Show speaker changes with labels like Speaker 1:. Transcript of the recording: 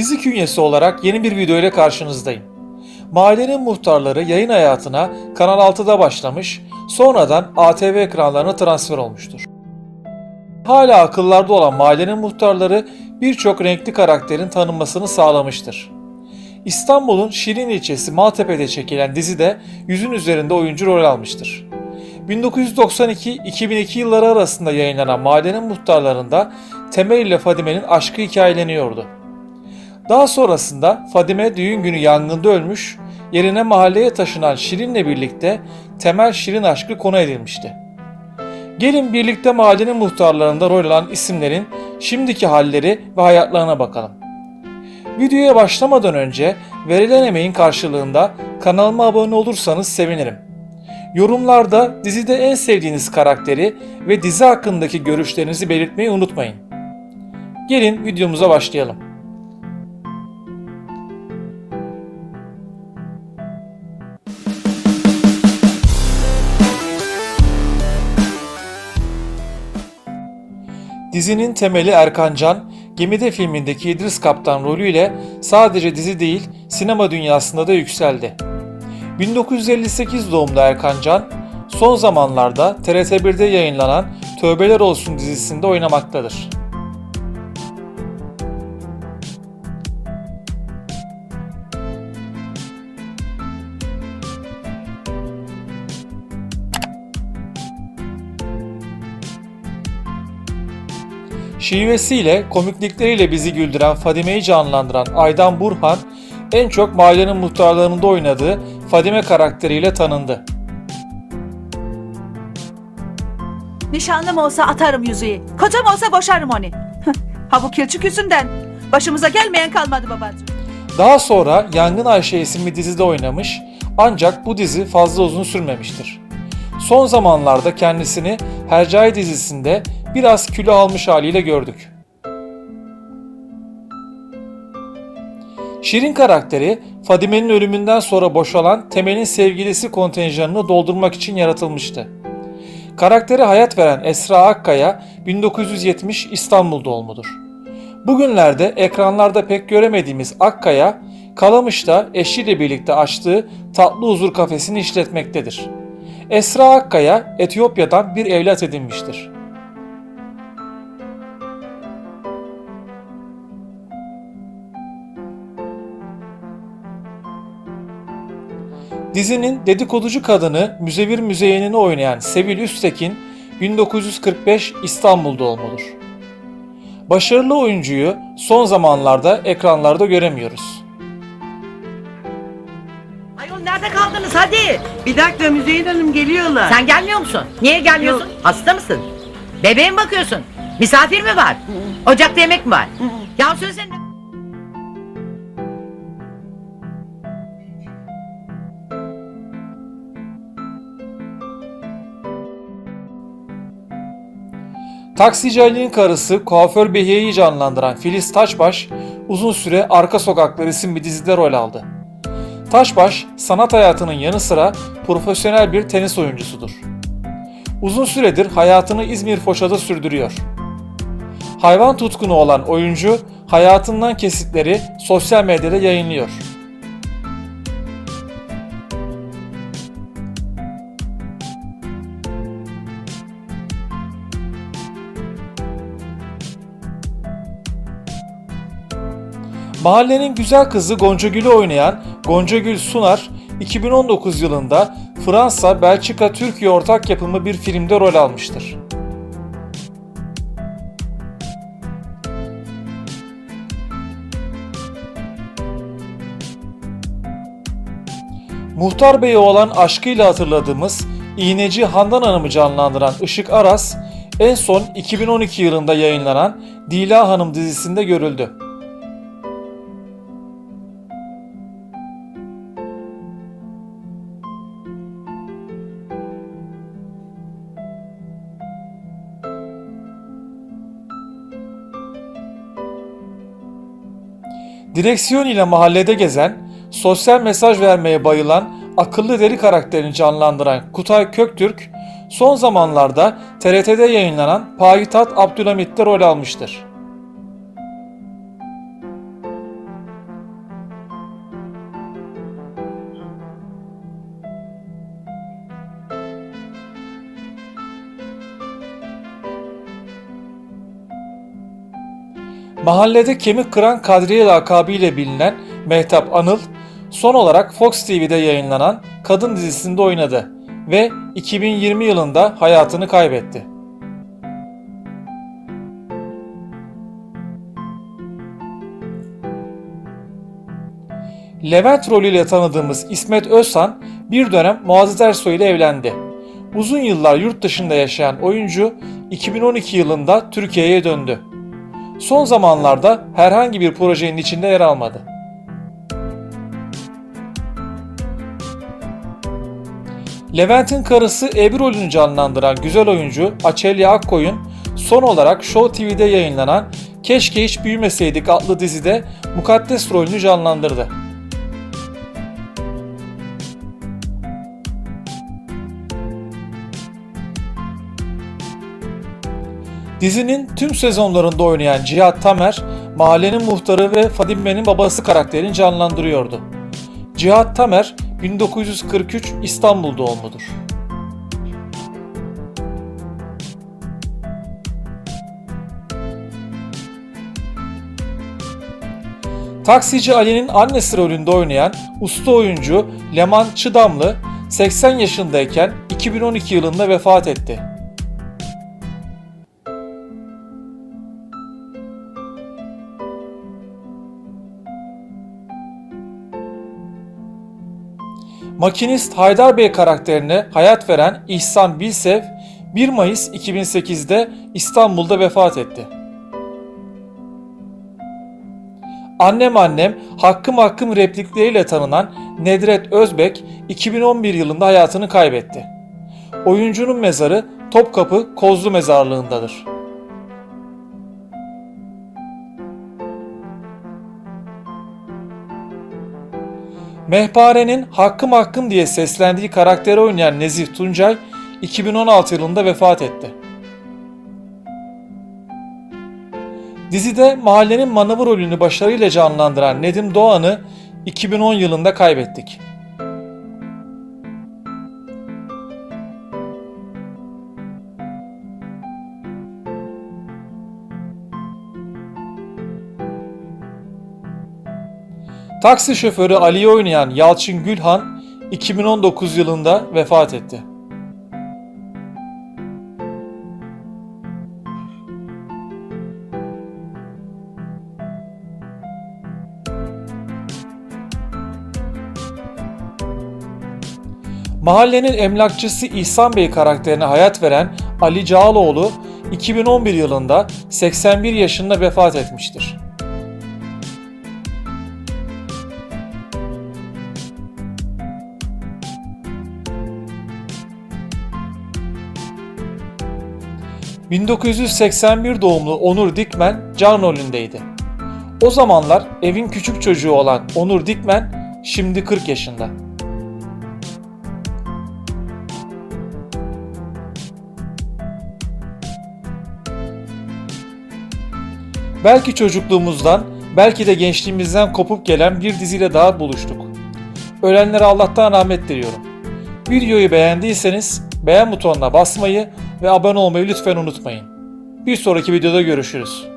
Speaker 1: Dizi künyesi olarak yeni bir video ile karşınızdayım. Mahallenin muhtarları yayın hayatına Kanal 6'da başlamış, sonradan ATV ekranlarına transfer olmuştur. Hala akıllarda olan mahallenin muhtarları birçok renkli karakterin tanınmasını sağlamıştır. İstanbul'un Şirin ilçesi Maltepe'de çekilen dizide yüzün üzerinde oyuncu rol almıştır. 1992-2002 yılları arasında yayınlanan Mahallenin Muhtarlarında Temel ile Fadime'nin aşkı hikayeleniyordu. Daha sonrasında Fadime düğün günü yangında ölmüş, yerine mahalleye taşınan Şirin'le birlikte Temel Şirin aşkı konu edilmişti. Gelin birlikte mahallenin muhtarlarında rol alan isimlerin şimdiki halleri ve hayatlarına bakalım. Videoya başlamadan önce verilen emeğin karşılığında kanalıma abone olursanız sevinirim. Yorumlarda dizide en sevdiğiniz karakteri ve dizi hakkındaki görüşlerinizi belirtmeyi unutmayın. Gelin videomuza başlayalım. Dizinin temeli Erkan Can, Gemide filmindeki İdris Kaptan rolüyle sadece dizi değil, sinema dünyasında da yükseldi. 1958 doğumlu Erkan Can, son zamanlarda TRT1'de yayınlanan Tövbeler Olsun dizisinde oynamaktadır. Şivesiyle, komiklikleriyle bizi güldüren Fadime'yi canlandıran Aydan Burhan, en çok mahallenin muhtarlarında oynadığı Fadime karakteriyle tanındı.
Speaker 2: Nişanlım olsa atarım yüzüğü. Kocam olsa boşarım onu. ha bu kilçik yüzünden. Başımıza gelmeyen kalmadı babacığım.
Speaker 1: Daha sonra Yangın Ayşe isimli dizide oynamış ancak bu dizi fazla uzun sürmemiştir. Son zamanlarda kendisini Hercai dizisinde biraz kilo almış haliyle gördük. Şirin karakteri Fadime'nin ölümünden sonra boşalan Temel'in sevgilisi kontenjanını doldurmak için yaratılmıştı. Karaktere hayat veren Esra Akkaya 1970 İstanbul doğumludur. Bugünlerde ekranlarda pek göremediğimiz Akkaya, Kalamış'ta eşiyle birlikte açtığı Tatlı Huzur kafesini işletmektedir. Esra Akkaya Etiyopya'dan bir evlat edinmiştir. Dizinin dedikoducu kadını Müzevir Müzeyyenini oynayan Sevil Üstekin 1945 İstanbul doğumludur. Başarılı oyuncuyu son zamanlarda ekranlarda göremiyoruz.
Speaker 3: Ayol nerede kaldınız hadi.
Speaker 4: Bir dakika Müzeyyen Hanım geliyorlar.
Speaker 3: Sen gelmiyor musun? Niye gelmiyorsun?
Speaker 4: Yok.
Speaker 3: Hasta mısın? Bebeğe mi bakıyorsun? Misafir mi var? Ocakta yemek mi var? Ya söylesene.
Speaker 1: Taksici Ali'nin karısı kuaför Behiye'yi canlandıran Filiz Taşbaş uzun süre Arka Sokaklar isimli dizide rol aldı. Taşbaş sanat hayatının yanı sıra profesyonel bir tenis oyuncusudur. Uzun süredir hayatını İzmir Foça'da sürdürüyor. Hayvan tutkunu olan oyuncu hayatından kesitleri sosyal medyada yayınlıyor. Mahallenin güzel kızı Gonca Gül'ü oynayan Gonca Gül Sunar, 2019 yılında Fransa, Belçika, Türkiye ortak yapımı bir filmde rol almıştır. Muhtar Bey'i olan aşkıyla hatırladığımız İğneci Handan Hanım'ı canlandıran Işık Aras, en son 2012 yılında yayınlanan Dila Hanım dizisinde görüldü. Direksiyon ile mahallede gezen, sosyal mesaj vermeye bayılan akıllı deli karakterini canlandıran Kutay Köktürk, son zamanlarda TRT'de yayınlanan Payitat Abdülhamit'te rol almıştır. Mahallede kemik kıran Kadriye lakabıyla bilinen Mehtap Anıl, son olarak Fox TV'de yayınlanan Kadın dizisinde oynadı ve 2020 yılında hayatını kaybetti. Levent rolüyle tanıdığımız İsmet Özhan bir dönem Muazzez Ersoy ile evlendi. Uzun yıllar yurt dışında yaşayan oyuncu 2012 yılında Türkiye'ye döndü. Son zamanlarda herhangi bir projenin içinde yer almadı. Levent'in karısı Ebru rolünü canlandıran güzel oyuncu Açelya Akkoyun son olarak Show TV'de yayınlanan Keşke Hiç Büyümeseydik adlı dizide mukaddes rolünü canlandırdı. Dizinin tüm sezonlarında oynayan Cihat Tamer, mahallenin muhtarı ve Fadime'nin babası karakterini canlandırıyordu. Cihat Tamer 1943 İstanbul doğumludur. Taksici Ali'nin annesi rolünde oynayan usta oyuncu Leman Çıdamlı 80 yaşındayken 2012 yılında vefat etti. Makinist Haydar Bey karakterine hayat veren İhsan Bilsev 1 Mayıs 2008'de İstanbul'da vefat etti. Annem Annem Hakkım Hakkım replikleriyle tanınan Nedret Özbek 2011 yılında hayatını kaybetti. Oyuncunun mezarı Topkapı Kozlu Mezarlığı'ndadır. Mehpare'nin Hakkım Hakkım diye seslendiği karakteri oynayan Nezih Tuncay 2016 yılında vefat etti. Dizide mahallenin manavı rolünü başarıyla canlandıran Nedim Doğan'ı 2010 yılında kaybettik. Taksi şoförü Ali'yi oynayan Yalçın Gülhan 2019 yılında vefat etti. Mahallenin emlakçısı İhsan Bey karakterine hayat veren Ali Cağaloğlu 2011 yılında 81 yaşında vefat etmiştir. ...1981 doğumlu Onur Dikmen can rolündeydi. O zamanlar evin küçük çocuğu olan Onur Dikmen şimdi 40 yaşında. Belki çocukluğumuzdan, belki de gençliğimizden kopup gelen bir diziyle daha buluştuk. Ölenlere Allah'tan rahmet diliyorum. Videoyu beğendiyseniz beğen butonuna basmayı ve abone olmayı lütfen unutmayın. Bir sonraki videoda görüşürüz.